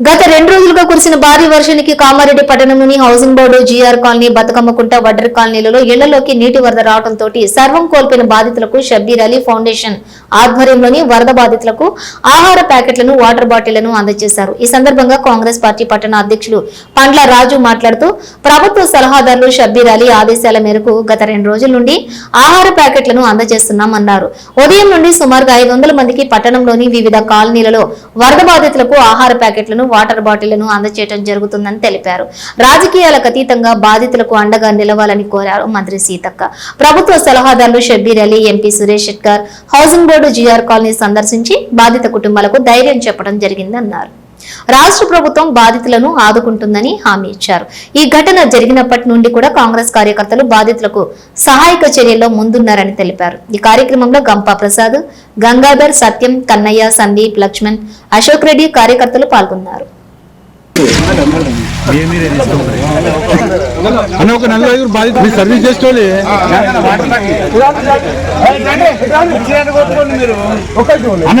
గత రెండు రోజులుగా కురిసిన భారీ వర్షానికి కామారెడ్డి పట్టణంలోని housing board GR colony Bathukammakunta Vaddar కాలనీలలో ఇళ్ళలోకి నీటి వరద రావడంతో సర్వం కోల్పోయిన బాధితులకు షబ్బీర్ అలీ ఫౌండేషన్ ఆధ్వర్యంలోని వరద బాధితులకు ఆహార ప్యాకెట్లను వాటర్ బాటిళ్ళను అందజేశారు. ఈ సందర్భంగా కాంగ్రెస్ పార్టీ పట్టణ అధ్యక్షులు పండ్ల రాజు మాట్లాడుతూ ప్రభుత్వ సలహాదారులు షబ్బీర్ అలీ ఆదేశాల మేరకు గత రెండు రోజుల నుండి ఆహార ప్యాకెట్లను అందజేస్తున్నామన్నారు. ఉదయం నుండి సుమారుగా ఐదు వందల మందికి పట్టణంలోని వివిధ కాలనీలలో వరద బాధితులకు ఆహార ప్యాకెట్లను వాటర్ బాటిళ్ళను అందచేయడం జరుగుతుందని తెలిపారు. రాజకీయాలకు అతీతంగా బాధితులకు అండగా నిలవాలని కోరారు మంత్రి సీతక్క. ప్రభుత్వ సలహాదారులు Shabbir Ali MP Suresh Shetkar housing board GR colony సందర్శించి బాధిత కుటుంబాలకు ధైర్యం చెప్పడం జరిగిందన్నారు. రాష్ట్ర ప్రభుత్వం బాధితులను ఆదుకుంటుందని హామీ ఇచ్చారు. ఈ ఘటన జరిగినప్పటి నుండి కూడా కాంగ్రెస్ కార్యకర్తలు బాధితులకు సహాయక చర్యల్లో ముందున్నారని తెలిపారు. ఈ కార్యక్రమంలో గంపా ప్రసాద్ గంగాధర్ సత్యం కన్నయ్య సందీప్ లక్ష్మణ్ అశోక్ రెడ్డి కార్యకర్తలు పాల్గొన్నారు. అన్న ఒక నలభై ఐదు బాధ్యత మీ సర్వీస్ చేసుకోవాలి అన్న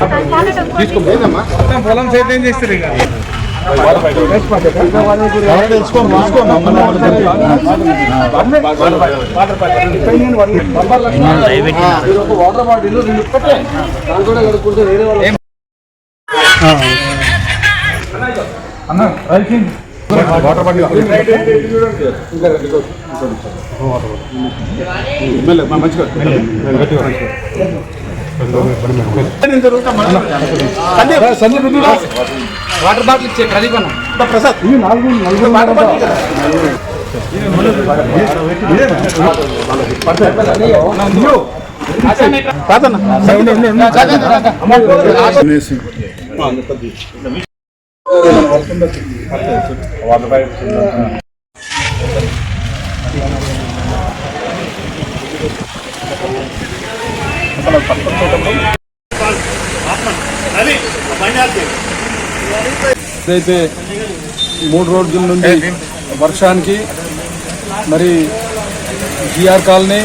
తీసుకోమ్మా పొలం సేద్యం చేస్తారు ఇక? తెలుసుకోండి వాటర్ బాటిల్ రెండు పెట్టే దాని కూడా కడుక్కుంటే వేరే వాళ్ళు అన్న రైసింగ్ వాటర్ బాటిల్ మంచిగా వాటర్ బాటిల్ ఇచ్చే ప్రదీప్ అన్న ప్రసాద్ నాలుగు నలుగురు వాటర్ బాటిల్ అయితే మూడు రోజుల నుండి వర్షానికి మరి GR colony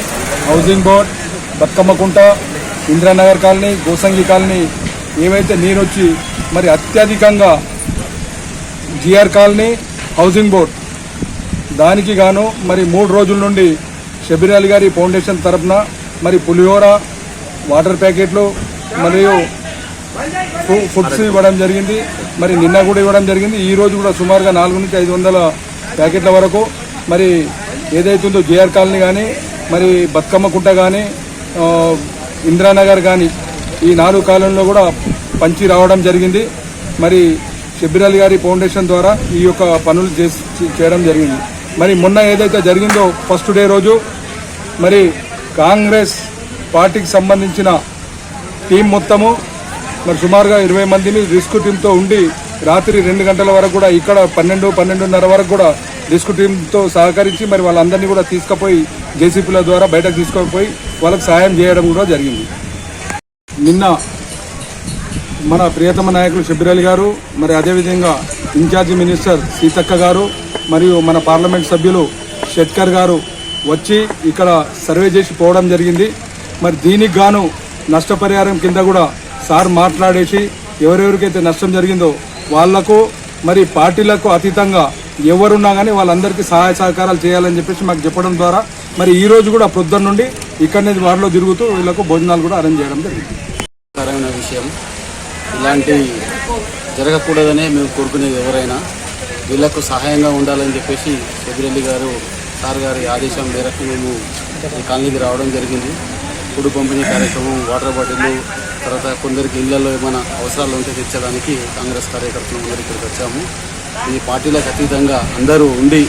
housing board Bathukammakunta Indiranagar colony Gosangi colony ఏవైతే నీరు వచ్చి మరి అత్యధికంగా జిఆర్ కాలనీ హౌసింగ్ బోర్డ్ దానికి గాను మరి మూడు రోజుల నుండి షబీర్ అలీ గారి ఫౌండేషన్ తరఫున మరి పులిహోర వాటర్ ప్యాకెట్లు మరియు ఫు- ఫుడ్స్ ఇవ్వడం జరిగింది. మరి నిన్న కూడా ఇవ్వడం జరిగింది. ఈ రోజు కూడా సుమారుగా నాలుగు నుంచి ఐదు వందల ప్యాకెట్ల వరకు మరి ఏదైతే ఉందో జేఆర్ కాలనీ కానీ మరి బతుకమ్మ కుంట కానీ ఇందిరానగర్ కానీ ఈ నాలుగు కాలనీలో కూడా పంచి రావడం జరిగింది. మరి షబ్బీర్ గారి ఫౌండేషన్ ద్వారా ఈ యొక్క పనులు చేసి చేయడం జరిగింది. మరి మొన్న ఏదైతే జరిగిందో ఫస్ట్ డే రోజు మరి కాంగ్రెస్ పార్టీకి సంబంధించిన టీం మొత్తము మరి సుమారుగా ఇరవై మందిని రిస్క్ టీంతో ఉండి రాత్రి రెండు గంటల వరకు కూడా ఇక్కడ పన్నెండు పన్నెండున్నర వరకు కూడా రిస్క్ టీంతో సహకరించి మరి వాళ్ళందరినీ కూడా తీసుకుపోయి జేసీపీల ద్వారా బయటకు తీసుకుపోయి వాళ్ళకు సహాయం చేయడం కూడా జరిగింది. నిన్న మన ప్రియతమ నాయకులు షబ్బీర్ అలీ గారు మరి అదేవిధంగా ఇన్ఛార్జి మినిస్టర్ సీతక్క గారు మరియు మన పార్లమెంట్ సభ్యులు షెట్కర్ గారు వచ్చి ఇక్కడ సర్వే చేసి పోవడం జరిగింది. మరి దీనికి గాను నష్టపరిహారం కింద కూడా సార్ మాట్లాడేసి ఎవరెవరికైతే నష్టం జరిగిందో వాళ్ళకు మరి పార్టీలకు అతీతంగా ఎవరున్నా కానీ వాళ్ళందరికీ సహాయ సహకారాలు చేయాలని చెప్పేసి మాకు చెప్పడం ద్వారా మరి ఈ రోజు కూడా ప్రొద్దున నుండి ఇక్కడనే వారిలో తిరుగుతూ వీళ్ళకు భోజనాలు కూడా అరేంజ్ చేయడం జరిగింది. విషయం. ఇలాంటివి జరగకూడదనే మేము కోరుకునేది ఎవరైనా వీళ్ళకు సహాయంగా ఉండాలని చెప్పేసి సెదిరెడ్డి గారు సార్ గారి ఆదేశం మేరకు మేము ఈ కాలనీకి రావడం జరిగింది. ఫుడ్ పంపిణీ కార్యక్రమం వాటర్ బాటిల్ తర్వాత కొందరికి ఇళ్ళలో ఏమైనా అవసరాలు ఉంటే తెచ్చడానికి కాంగ్రెస్ కార్యకర్తలు అందరూ ఇక్కడికి వచ్చాము. ఈ పార్టీలకు అతీతంగా అందరూ ఉండి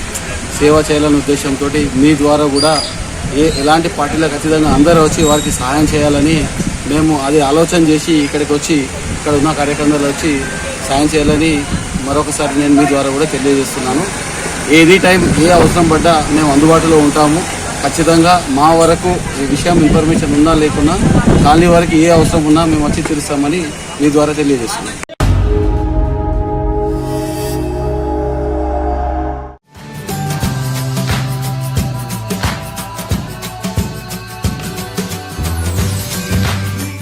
సేవ చేయాలనే ఉద్దేశంతో మీ ద్వారా కూడా ఏ ఎలాంటి పార్టీలకు అతీతంగా అందరూ వచ్చి వారికి సహాయం చేయాలని మేము అది ఆలోచన చేసి ఇక్కడికి వచ్చి ఇక్కడ ఉన్న కార్యక్రమాలు వచ్చి సాయం చేయాలని మరొకసారి నేను మీ ద్వారా కూడా తెలియజేస్తున్నాను. ఏది టైం ఏ అవసరం పడ్డా మేము అందుబాటులో ఉంటాము. ఖచ్చితంగా మా వరకు ఈ విషయం ఇన్ఫర్మేషన్ ఉన్నా లేకున్నా కాలనీ వారికి ఏ అవసరం ఉన్నా మేము వచ్చి తీరుస్తామని మీ ద్వారా తెలియజేస్తున్నాం.